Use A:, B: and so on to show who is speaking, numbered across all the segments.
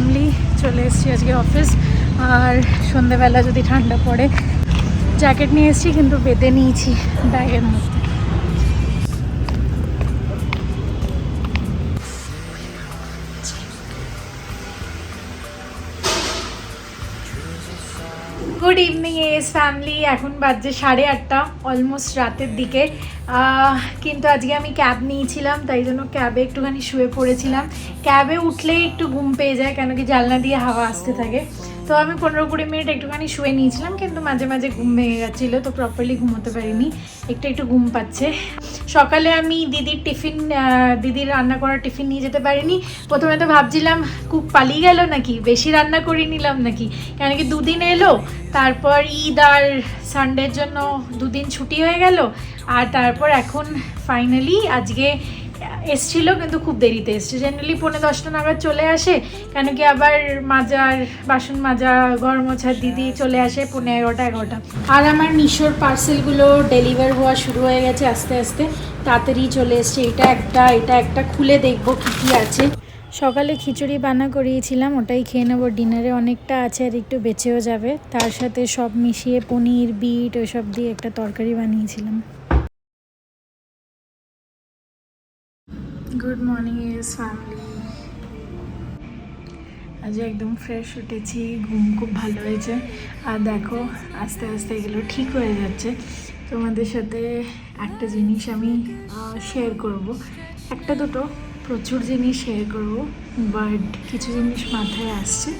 A: Family চলে এসেছি আজকে অফিস আর সন্ধেবেলা যদি ঠান্ডা পড়ে জ্যাকেট নিয়ে এসেছি কিন্তু বেঁধে নিয়েছি ব্যাগের মধ্যে। গুড ইভিনিং এস ফ্যামিলি এখন বাজছে সাড়ে আটটা অলমোস্ট রাতের দিকে। কিন্তু আজকে আমি ক্যাব নিয়েছিলাম, তাই জন্য ক্যাবে একটুখানি শুয়ে পড়েছিলাম। ক্যাবে উঠলেই একটু ঘুম পেয়ে যায়, কেন কি জানলা দিয়ে হাওয়া আসতে থাকে। তো আমি পনেরো কুড়ি মিনিট একটুখানি শুয়ে নিয়েছিলাম, কিন্তু মাঝে মাঝে ঘুম ভেঙে গেছিল তো প্রপারলি ঘুমোতে পারিনি। একটু একটু ঘুম পাচ্ছে। সকালে আমি দিদির টিফিন দিদির রান্না করা টিফিন নিয়ে যেতে পারিনি। প্রথমে তো ভাবছিলাম, কুক পালিয়ে গেল নাকি? বেশি রান্না করে নিলাম নাকি? কেন কি দুদিন এলো, তারপর ঈদ আর সানডের জন্য দুদিন ছুটি হয়ে গেল, আর তারপর এখন ফাইনালি আজকে এসছিল, কিন্তু খুব দেরিতে এসছে। জেনারেলি পৌনে দশটা নাগাদ চলে আসে কেন কি আবার মাজার, বাসন মাজা, ঘর মোছার দিদি চলে আসে পৌনে এগারোটা এগারোটা। আর আমার মিশোর পার্সেলগুলো ডেলিভার হওয়া শুরু হয়ে গেছে আস্তে আস্তে। তাড়াতাড়ি চলে এসছে, এটা একটা এটা একটা, খুলে দেখব কী কী আছে। সকালে খিচুড়ি বানা করিয়েছিলাম, ওটাই খেয়ে নেব। ডিনারে অনেকটা আছে, আর একটু বেঁচেও যাবে। তার সাথে সব মিশিয়ে পনির, বিট, ওইসব দিয়ে একটা তরকারি বানিয়েছিলাম। গুড মর্নিং ইজ ফ্যামিলি আজ একদম ফ্রেশ উঠেছি, ঘুম খুব ভালো হয়েছে। আর দেখো, আস্তে আস্তে এগুলো ঠিক হয়ে যাচ্ছে। তোমাদের সাথে একটা জিনিস আমি শেয়ার করব। একটা দুটো প্রচুর জিনিস শেয়ার করব বাট কিছু জিনিস মাথায় আসছে,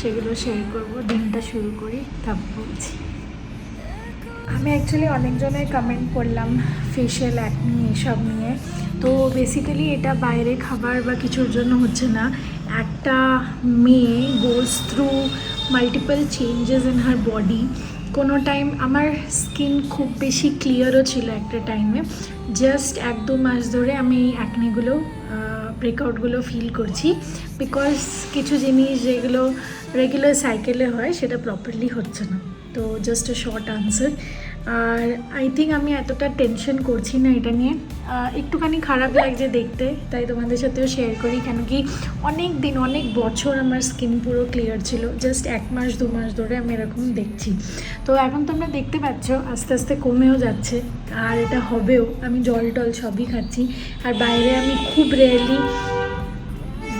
A: সেগুলো শেয়ার করব। দিনটা শুরু করি, তারপর বলছি। আমি অ্যাকচুয়ালি অনেকজনের কমেন্ট করলাম ফেশিয়াল অ্যাকনি এসব নিয়ে। তো বেসিক্যালি এটা বাইরে খাবার বা কিছুর জন্য হচ্ছে না। একটা মেয়ে goes through multiple changes in her body কোনো টাইম আমার স্কিন খুব বেশি ক্লিয়ারও ছিল একটা টাইমে জাস্ট এক দু মাস ধরে আমি অ্যাকনিগুলো ব্রেকআউটগুলো ফিল করছি। বিকজ কিছু জিনিস যেগুলো রেগুলার সাইকেলে হয়, সেটা প্রপারলি হচ্ছে না। তো জাস্ট এ শর্ট আনসার আর আই থিঙ্ক আমি এতটা টেনশন করছি না এটা নিয়ে। একটুখানি খারাপ লাগছে দেখতে, তাই তোমাদের সাথেও শেয়ার করি, কেন কি অনেক দিন, অনেক বছর আমার স্কিন পুরো ক্লিয়ার ছিল জাস্ট এক মাস, দু মাস ধরে আমি এরকম দেখছি। তো এখন তোমরা দেখতে পাচ্ছ, আস্তে আস্তে কমেও যাচ্ছে, আর এটা হবেও, আমি জল টল সবই খাচ্ছি। আর বাইরে আমি খুব রেয়ারলি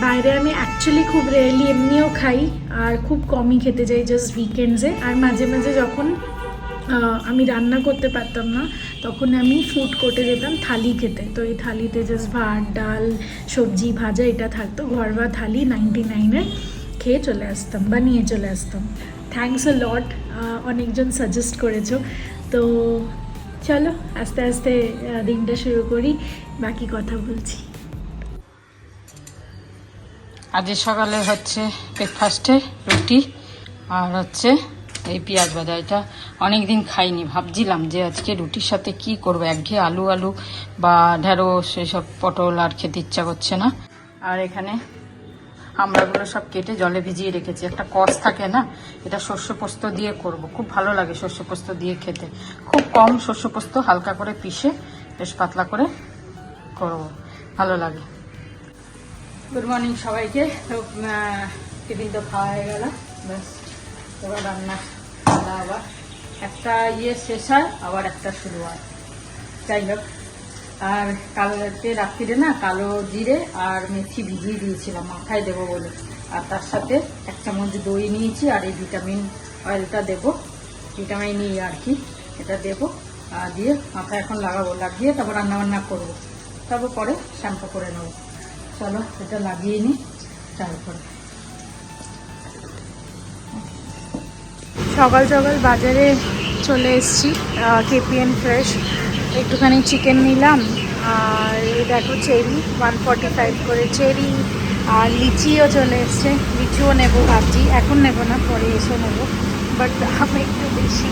A: বাইরে আমি অ্যাকচুয়ালি খুব রেয়ারলি এমনিও খাই, আর খুব কমই খেতে যাই জাস্ট উইকেন্ডসে আর মাঝে মাঝে যখন আমি রান্না করতে পারতাম না, তখন আমি ফুড কোর্টে যেতাম থালি খেতে। তো এই থালিতে জাস্ট ভাত, ডাল, সবজি, ভাজা এটা থাকতো। ঘর বা থালি নাইনটি নাইনের খেয়ে চলে আসতাম বা নিয়ে চলে আসতাম। থ্যাংকস আ লট অনেকজন সাজেস্ট করেছ। তো চলো, আস্তে আস্তে দিনটা শুরু করি, বাকি কথা বলছি।
B: আজ সকালে হচ্ছে ব্রেকফাস্টে রুটি, আর হচ্ছে এই পেঁয়াজ ভাজা এটা অনেক দিন খাইনি, ভাবছিলাম যে আজকে রুটির সাথে কি করব? একঘেয়ে আলু আলু বা ঢেঁড়স, এসব পটল আর খেতে ইচ্ছা করছে না। আর এখানে আমড়াগুলো সব কেটে জলে ভিজিয়ে রেখেছি। একটা কষ থাকে না, এটা শস্য পোস্ত দিয়ে করব। খুব ভালো লাগে শস্য পোস্ত দিয়ে খেতে। খুব কম শস্য পোস্ত হালকা করে পিষে বেশ পাতলা করে করব। ভালো লাগে। গুড মর্নিং সবাইকে। টিফিন তো খাওয়া হয়ে গেল। ব্যাস, এবার রান্না। খাওয়া আবার একটা ইয়ে শেষ হয়, আবার একটা শুরু হয়। যাই হোক আর কালকে রাত্রিরে না কালো জিরে আর মেথি ভিজিয়ে দিয়েছিলাম মাথায় দেবো বলে। আর তার সাথে এক চামচ দই নিয়েছি আর এই ভিটামিন অয়েলটা দেবো। ভিটামিন ই আর কি, এটা দেবো। আর দিয়ে মাথায় এখন লাগাবো, লাগিয়ে তারপর রান্না বান্না করব। তারপর পরে শ্যাম্পু করে নেব। চলো, এটা লাগিয়ে নিই তারপরে।
A: সকাল সকাল বাজারে চলে এসেছি কেপিএন ফ্রেশ একটুখানি চিকেন নিলাম, আর দেখো চেরি ওয়ান ফর্টি ফাইভ করে চেরি আর লিচিও চলে এসছে। লিচিও নেব ভাবছি, এখন নেব না, পরে এসে নেব। বাট দাম একটু বেশি।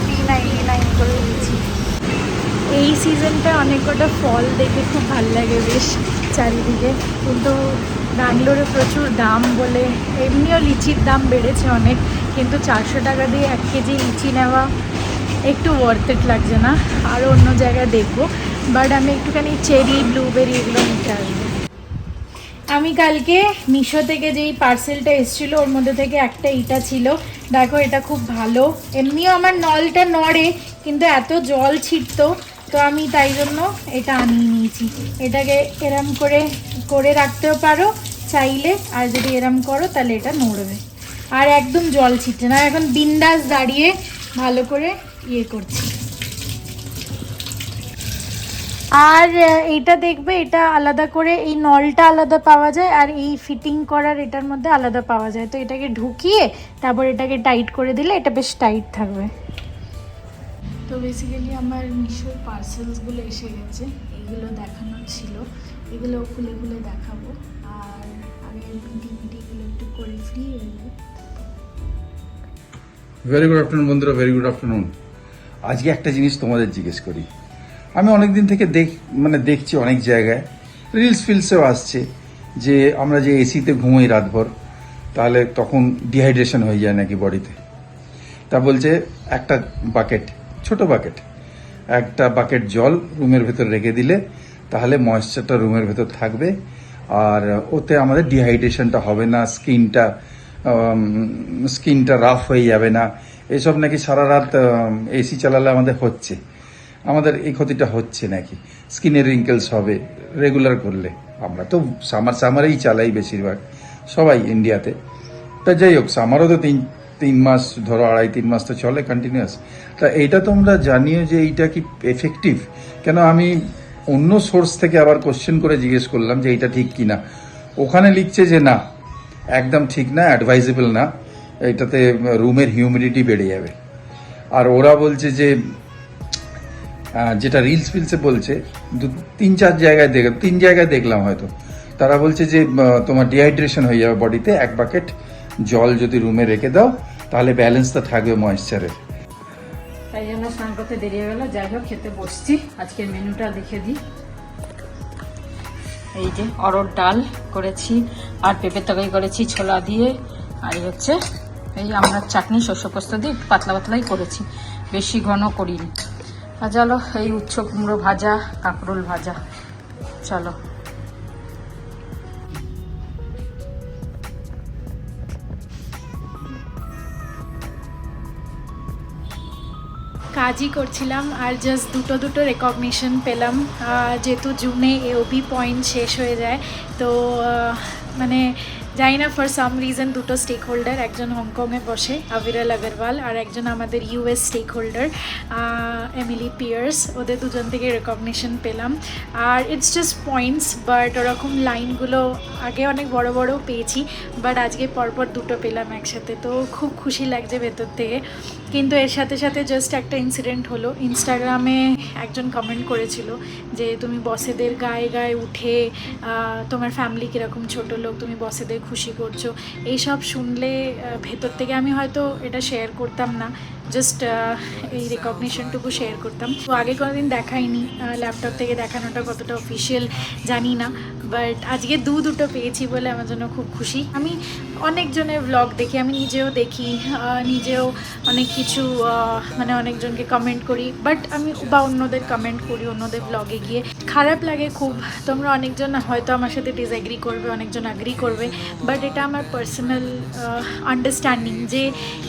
A: থ্রি নাইনটি নাইন করে লিচি এই সিজনটা অনেক কটা ফল দেখে খুব ভালো লাগে বেশ চারিদিকে। কিন্তু ব্যাঙ্গালোরে প্রচুর দাম বলে, এমনিও লিচির দাম বেড়েছে অনেক। কিন্তু চারশো টাকা দিয়ে এক কেজি লিচি নেওয়া একটু ওয়ার্থ ইট লাগছে না। আরও অন্য জায়গায় দেখব। বাট আমি একটুখানি চেরি ব্লুবেরি এগুলো নিতে আসব। আমি কালকে মিশো থেকে যেই পার্সেলটা এসেছিল, ওর মধ্যে থেকে একটা ইটা ছিল। দেখো, এটা খুব ভালো। এমনিও আমার নলটা নড়ে, কিন্তু এত জল ছিটতো। তো আমি তাই জন্য এটা আনিয়ে নিয়েছি। এটাকে এরম করে করে রাখতেও পারো চাইলে। আর যদি এরম করো, তাহলে এটা নড়বে। আর একদম জল ছিটছে না। এখন বিন্দাস দাঁড়িয়ে ভালো করে ইয়ে করছি। আর এইটা দেখবে, এটা আলাদা করে এই নলটা আলাদা পাওয়া যায় আর এই ফিটিং করার এটার মধ্যে আলাদা পাওয়া যায়। তো এটাকে ঢুকিয়ে তারপর এটাকে টাইট করে দিলে এটা বেশ টাইট থাকবে। তো বেসিক্যালি আমার মিশোর পার্সেলসগুলো এসে গেছে। এগুলো দেখানোর ছিল। এগুলো খুলে খুলে দেখাবো। আর আগে মিটি একটু করে ফ্রি হয়ে
C: ভেরি গুড আফটারনুন বন্ধুরা ভেরি গুড আফটারনুন আজকে একটা জিনিস তোমাদের জিজ্ঞেস করি। আমি অনেক দিন থেকে দেখ মানে দেখছি অনেক জায়গায়। রিলস ফিলসেও আসছে যে আমরা যে এসিতে ঘুমোই রাতভর, তাহলে তখন ডিহাইড্রেশন হয়ে যায় নাকি বডিতে তা বলছে একটা বাকেট ছোট বাকেট একটা বাকেট জল রুমের ভেতর রেখে দিলে তাহলে ময়েশ্চারটা রুমের ভেতর থাকবে। আর ওতে আমাদের ডিহাইড্রেশনটা হবে না স্কিনটা স্কিনটা রাফ হয়ে যাবে না। এসব নাকি সারা রাত এসি চালালে আমাদের হচ্ছে। আমাদের এই ক্ষতিটা হচ্ছে নাকি? স্কিনের রিঙ্কেলস হবে রেগুলার করলে আমরা তো সামার সামারেই চালাই বেশিরভাগ, সবাই ইন্ডিয়াতে তা যাই হোক সামারও তো তিন তিন মাস, ধরো আড়াই, তিন মাস তো চলে কন্টিনিউয়াস তা এইটা তোমরা জানিও যে এইটা কি এফেক্টিভ কেন আমি অন্য সোর্স থেকে আবার কোশ্চেন করে জিজ্ঞেস করলাম যে এইটা ঠিক কিনা। ওখানে লিখছে যে না একদম ঠিক না অ্যাডভাইজেবল না। এটাতে রুমের হিউমিডিটি বেড়ে যাবে। আর ওরা বলছে যে যেটা রিলস ফিলসে বলছে, দু, তিন চার জায়গায় দেখ, তিন জায়গায় দেখলাম হয়তো। তারা বলছে যে তোমার ডিহাইড্রেশন হয়ে যাবে বডিতে এক বাকেট জল যদি রুমে রেখে দাও, তাহলে ব্যালেন্সটা থাকবে ময়েশ্চারের
B: তাই জন্য স্নান করতে দেরি হয়ে গেল। যাই হোক, খেতে বসছি। আজকের মেনুটা দেখে দিই। এই যে অরড় ডাল করেছি আর পেঁপের তরকারি করেছি, ছোলা দিয়ে। আর হচ্ছে, এই আমরা চাটনি, শস্য পোস্ত দিয়ে একটু পাতলা পাতলাই করেছি। বেশি ঘন করিনি। আর চলো, এই উচ্চ কুমড়ো ভাজা, কাঁকরোল ভাজা। চলো।
A: কাজই করছিলাম আর জাস্ট দুটো দুটো রেকগনিশন পেলাম। যেহেতু জুনে এওবি পয়েন্ট শেষ হয়ে যায়, তো মানে জানি না ফর সাম রিজন দুটো স্টেক হোল্ডার একজন হংকংয়ে বসে আবিরাল আগরওয়াল আর একজন আমাদের US stakeholder Emily Pierce ওদের দুজন থেকে রেকগনিশন পেলাম। আর ইটস জাস্ট পয়েন্টস বাট ওরকম লাইনগুলো আগে অনেক বড় বড় পেয়েছি বাট আজকে পরপর দুটো পেলাম একসাথে, তো খুব খুশি লাগছে ভেতর থেকে। কিন্তু এর সাথে সাথে জাস্ট একটা ইনসিডেন্ট হলো ইনস্টাগ্রামে একজন কমেন্ট করেছিল যে, তুমি বসেদের গায়ে গায়ে উঠে তোমার ফ্যামিলি কীরকম ছোটো লোক, তুমি বসেদের খুশি করছ। এইসব শুনলে ভেতর থেকে আমি হয়তো এটা শেয়ার করতাম না জাস্ট এই রেকগনিশনটুকু শেয়ার করতাম। তো আগে কোনোদিন দেখাইনি ল্যাপটপ থেকে দেখানোটা কতটা অফিসিয়াল জানি না বাট আজকে দু দুটো পেয়েছি বলে আমার জন্য খুব খুশি। আমি অনেকজনের ব্লগ দেখি, আমি নিজেও দেখি নিজেও অনেক কিছু মানে অনেকজনকে কমেন্ট করি বাট আমি বা অন্যদের কমেন্ট করি, অন্যদের ব্লগে গিয়ে। খারাপ লাগে খুব, তোমরা অনেকজন হয়তো আমার সাথে ডিসএগ্রি করবে, অনেকজন অ্যাগ্রি করবে বাট এটা আমার পার্সোনাল আন্ডারস্ট্যান্ডিং যে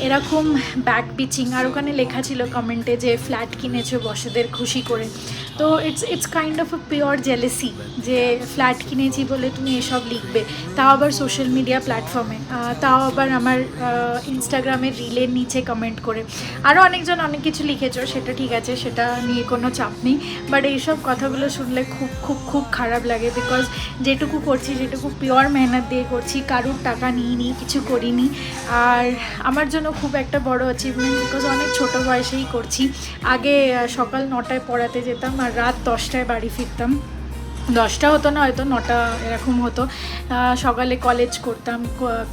A: এরকম ব্যাক পিচিং আর ওখানে লেখা ছিল কমেন্টে যে ফ্ল্যাট কিনেছো বসেদের খুশি করে। তো it's it's kind of a pure jealousy যে ফ্ল্যাট কিনেছি বলে তুমি এসব লিখবে, তাও আবার সোশ্যাল মিডিয়া প্ল্যাটফর্মে তাও আবার আমার ইনস্টাগ্রামের রিলের নিচে কমেন্ট করে। আরও অনেকজন অনেক কিছু লিখেছো, সেটা ঠিক আছে, সেটা নিয়ে কোনো চাপ নেই। বাট এইসব কথাগুলো শুনলে খুব খুব খুব খারাপ লাগে বিকজ যেটুকু করছি, যেটুকু পিওর মেহনত দিয়ে করছি, কারুর টাকা নিইনি কিছু করিনি আর আমার জন্য খুব একটা বড় অ্যাচিভমেন্ট বিকজ অনেক ছোট বয়সেই করছি। আগে সকাল নটায় পড়াতে যেতাম আর রাত দশটায় বাড়ি ফিরতাম। দশটা হতো না, হয়তো নটা এরকম হতো। সকালে কলেজ করতাম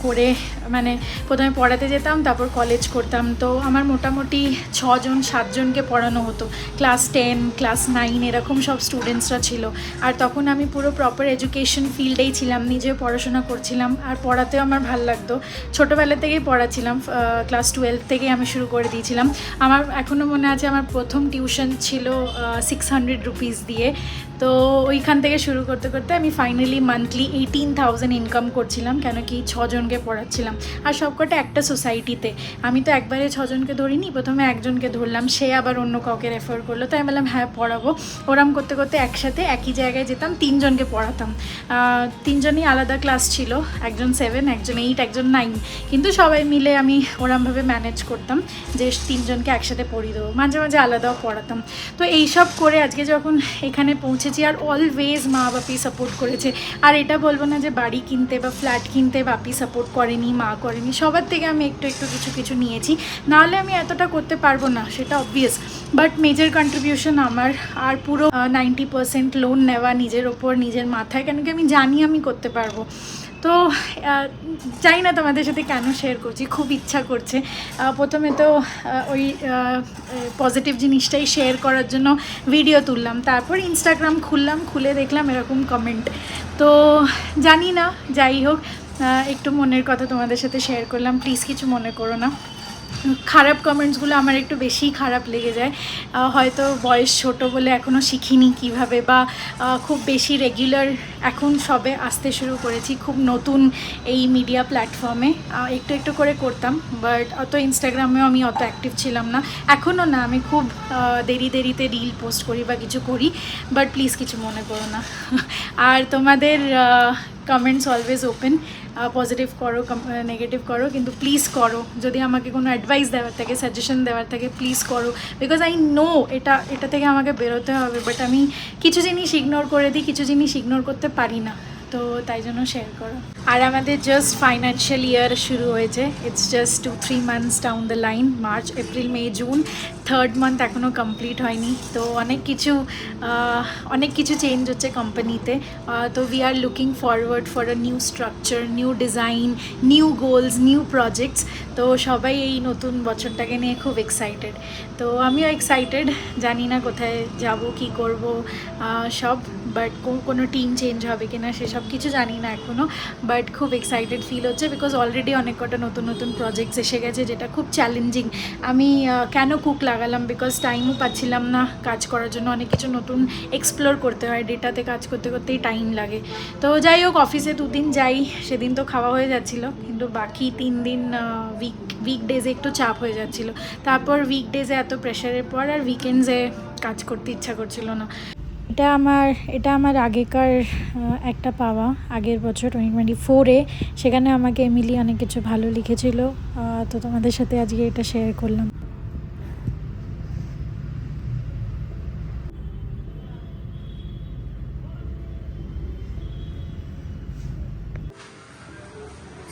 A: করে মানে প্রথমে পড়াতে যেতাম, তারপর কলেজ করতাম। তো আমার মোটামুটি ছজন, সাতজনকে পড়ানো হতো। ক্লাস টেন ক্লাস নাইন এরকম সব স্টুডেন্টসরা ছিল। আর তখন আমি পুরো প্রপার এডুকেশন ফিল্ডেই ছিলাম নিজেও পড়াশোনা করছিলাম। আর পড়াতেও আমার ভালো লাগতো। ছোটোবেলা থেকেই পড়াছিলাম ক্লাস টুয়েলভ থেকেই আমি শুরু করে দিয়েছিলাম। আমার এখনও মনে আছে, আমার প্রথম টিউশন ছিল সিক্স হান্ড্রেড রুপিস দিয়ে। তো ওইখান থেকে শুরু করতে করতে আমি finally monthly eighteen thousand income করছিলাম, কেন কি ছজনকে পড়াচ্ছিলাম। আর সবকটা একটা সোসাইটিতে আমি তো একবারে ছজনকে ধরিনি, প্রথমে একজনকে ধরলাম, সে আবার অন্য কাউকে রেফার করল। তাই আমি বললাম হ্যাঁ পড়াবো। ওরম করতে করতে একসাথে একই জায়গায় যেতাম, তিনজনকে পড়াতাম। তিনজনই আলাদা ক্লাস ছিল, একজন সেভেন একজন এইট একজন নাইন কিন্তু সবাই মিলে আমি ওরমভাবে ম্যানেজ করতাম, যে তিনজনকে একসাথে পড়িয়ে দেবো। মাঝে মাঝে আলাদাও পড়াতাম। তো এইসব করে আজকে যখন এখানে পৌঁছেছি আর অলওয়েজ মা বাপি সাপোর্ট করেছে। আর এটা বলব না যে বাড়ি কিনতে বা ফ্ল্যাট কিনতে বাপি সাপোর্ট করেনি, মা করেনি। সবার থেকে আমি একটু একটু কিছু কিছু নিয়েছি। নাহলে আমি এতটা করতে পারব না, সেটা অবভিয়াস বাট মেজর কন্ট্রিবিউশন আমার, আর পুরো নাইনটি পার্সেন্ট লোন নেওয়া নিজের ওপর, নিজের মাথায়, কেন কি আমি জানি আমি করতে পারব। তো জানি না তোমাদের সাথে কেন শেয়ার করছি, খুব ইচ্ছা করছে। প্রথমে তো ওই পজিটিভ জিনিসটাই শেয়ার করার জন্য ভিডিও তুললাম। তারপর ইনস্টাগ্রাম খুললাম, খুলে দেখলাম এরকম কমেন্ট তো, জানি না, যাই হোক একটু মনের কথা তোমাদের সাথে শেয়ার করলাম প্লিজ কিছু মনে করো না। খারাপ কমেন্টসগুলো আমার একটু বেশি খারাপ লেগে যায়। হয়তো বয়স ছোট বলে এখনও শিখিনি কীভাবে বা খুব বেশি রেগুলার এখন সবে আসতে শুরু করেছি, খুব নতুন এই মিডিয়া প্ল্যাটফর্মে একটু একটু করে করতাম বাট অত ইনস্টাগ্রামেও আমি অত অ্যাক্টিভ ছিলাম না। এখনও না, আমি খুব দেরি দেরিতে রিল পোস্ট করি বা কিছু করি বাট প্লিজ কিছু মনে করো না। আর তোমাদের কমেন্টস অলওয়েজ ওপেন পজিটিভ করো নেগেটিভ করো, কিন্তু প্লিজ করো। যদি আমাকে কোনো অ্যাডভাইস দেওয়ার থাকে সাজেশন দেওয়ার থাকে প্লিজ করো। বিকজ আই নো এটা এটা থেকে আমাকে বেরোতে হবে বাট আমি কিছু জিনিস ইগনোর করে দিই, কিছু জিনিস ইগনোর করতে পারি না। তো তাই জন্য শেয়ার করো। আর আমাদের জাস্ট ফাইন্যান্সিয়াল ইয়ার শুরু হয়েছে। It's just two three months down the line March April May June third month এখনও কমপ্লিট হয়নি। তো অনেক কিছু অনেক কিছু চেঞ্জ হচ্ছে কোম্পানিতে তো we are looking forward for a new structure new design new goals new projects তো সবাই এই নতুন বছরটাকে নিয়ে খুব এক্সাইটেড তো আমিও এক্সাইটেড জানি না কোথায় যাব, কি করব। সব বাট কোনো টিম চেঞ্জ হবে কি না সেসব কিছু জানি না এখনও বাট খুব এক্সাইটেড ফিল হচ্ছে বিকজ অলরেডি অনেক কটা নতুন নতুন প্রজেক্টস এসে গেছে যেটা খুব চ্যালেঞ্জিং আমি কেন কুক লাগালাম? বিকজ টাইমও পাচ্ছিলাম না কাজ করার জন্য, অনেক কিছু নতুন এক্সপ্লোর করতে হয় ডেটাতে কাজ করতে করতেই টাইম লাগে। তো যাই হোক অফিসে দুদিন যাই, সেদিন তো খাওয়া হয়ে যাচ্ছিল, কিন্তু বাকি তিন দিন উইক উইকডেজে একটু চাপ হয়ে যাচ্ছিল। তারপর উইকডেজে এত প্রেশারের পর আর উইকেন্ডসে কাজ করতে ইচ্ছা করছিল না। এটা আমার এটা আমার আগেকার একটা পাওয়া। আগের বছর টোয়েন্টি টোয়েন্টি ফোরে সেখানে আমাকে এমিলি অনেক কিছু ভালো লিখেছিল। তো তোমাদের সাথে আজকে এটা শেয়ার করলাম।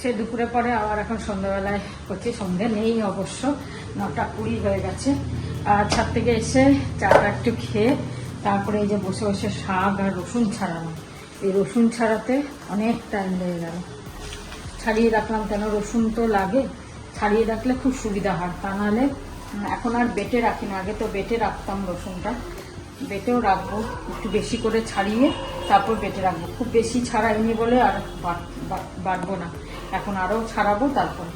B: সে দুপুরে পরে আবার এখন সন্ধ্যাবেলায় করছি, সন্ধে নেই অবশ্য, নটা কুড়ি হয়ে গেছে। আর ছাদ থেকে এসে চাটা একটু খেয়ে তারপরে এই যে বসে বসে শাক আর রসুন ছাড়ানো। এই রসুন ছাড়াতে অনেক টাইম লেগে গেল। ছাড়িয়ে রাখলাম কেন? রসুন তো লাগে। ছাড়িয়ে রাখলে খুব সুবিধা হয়। তা নাহলে এখন আর বেটে রাখি না। আগে তো বেটে রাখতাম রসুনটা। বেটেও রাখব। একটু বেশি করে ছাড়িয়ে তারপর বেটে রাখব। খুব বেশি ছাড়াইনি বলে আর বাটবো না। এখন আরও ছাড়াবো তারপর।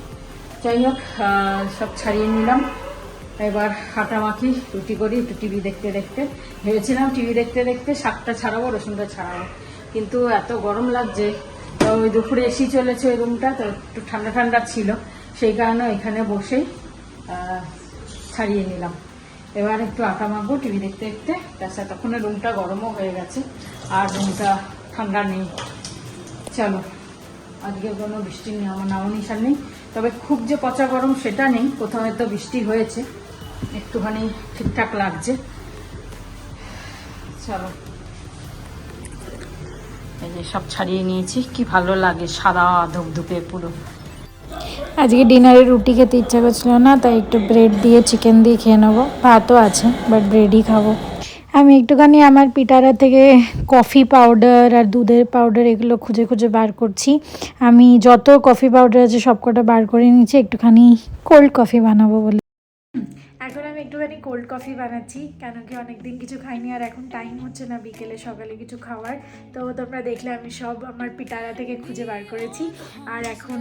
B: যাই হোক সব ছাড়িয়ে নিলাম। এবার হাঁটা মাখি রুটি করি, একটু টিভি দেখতে দেখতে। ভেবেছিলাম টিভি দেখতে দেখতে শাকটা ছাড়াবো, রসুনটা ছাড়াবো। কিন্তু এত গরম লাগছে ওই দুপুরে এসি চলেছে ওই রুমটা তো একটু ঠান্ডা ঠান্ডা ছিল। সেই কারণে এখানে বসেই ছাড়িয়ে নিলাম। এবার একটু আটা মাখবো টিভি দেখতে দেখতে। তাছাড়া তখন রুমটা গরমও হয়ে গেছে, আর রুমটা ঠান্ডা নেই। চলো, আজকে কোনো বৃষ্টি নেই আমার নামও নিশান নেই। তবে খুব যে পচা গরম সেটা নেই কোথাও হয়তো বৃষ্টি হয়েছে। একটুখানি ঠিকঠাক লাগছে। চলো। এই যে সব ছাড়িয়ে নিয়েছি, কি ভালো লাগে সাদা ধুপধুপে পুরো।
A: আজকে ডিনারে রুটি খেতে ইচ্ছা করছিল না, তাই একটু ব্রেড দিয়ে, চিকেন দিয়ে খেয়ে নেব। ভাতও আছে বাট ব্রেডই খাব। আমি একটুখানি আমার পিটারা থেকে কফি পাউডার আর দুধের পাউডার এগুলো খুঁজে খুঁজে বার করছি। আমি যত কফি পাউডার আছে সবকটা বার করে নিচ্ছি একটুখানি কোল্ড কফি বানাবো বলে। আমি একটুখানি কোল্ড কফি বানাচ্ছি, কেন কি অনেকদিন কিছু খাইনি আর এখন টাইম হচ্ছে না বিকেলে সকালে কিছু খাওয়ার। তো তোমরা দেখলে আমি সব আমার পিটারা থেকে খুঁজে বার করেছি আর এখন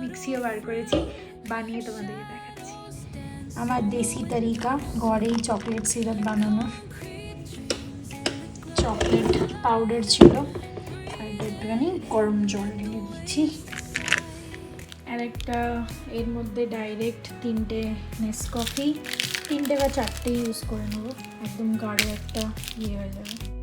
A: মিক্সিও বার করেছি, বানিয়ে তোমাদেরকে দেখাচ্ছি। আমার দেশি তরিকা, ঘরেই চকলেট সিরাপ বানানো। চকলেট পাউডার ছিল। আর একটুখানি গরম জল ঢেলে দিচ্ছি। আর একটা এর মধ্যে ডাইরেক্ট তিনটে নেসকফি তিনটে বা চারটে ইউজ করে নেব। একদম গাঢ় একটা ইয়ে হয়ে যাবে।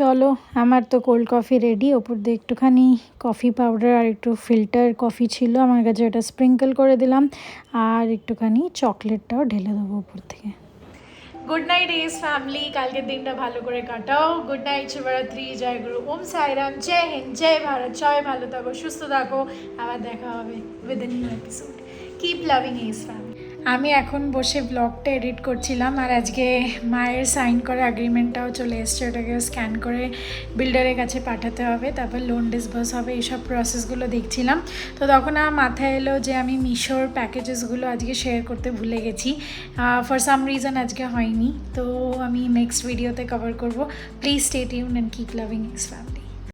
A: চলো, আমার তো কোল্ড কফি রেডি ওপর দিয়ে একটুখানি কফি পাউডার আর একটু ফিল্টার কফি ছিল, আমার কাছে ওটা স্প্রিঙ্কেল করে দিলাম, আর একটুখানি চকলেটটাও ঢেলে দেবো উপর থেকে। গুড নাইট এস ফ্যামিলি কালকের দিনটা ভালো করে কাটাও। গুড নাইট শিবরাত্রি জয় গুরু, ওম সাইরাম, জয় হিন্দ, জয় ভারত সবাই ভালো থাকো, সুস্থ থাকো। আবার দেখা হবে episode keep loving S family আমি এখন বসে ব্লগটা এডিট করছিলাম আর আজকে মায়ের সাইন করা অ্যাগ্রিমেন্টটাও চলে এসছে। ওটাকে স্ক্যান করে বিল্ডারের কাছে পাঠাতে হবে, তারপর লোন ডিসবার্স হবে, এইসব প্রসেসগুলো দেখছিলাম। তো তখন আমার মাথায় এলো যে আমি মিশোর প্যাকেজেসগুলো আজকে শেয়ার করতে ভুলে গেছি। ফর সাম রিজন আজকে হয়নি। তো আমি নেক্সট ভিডিওতে কভার করব। Please stay tune and keep loving X family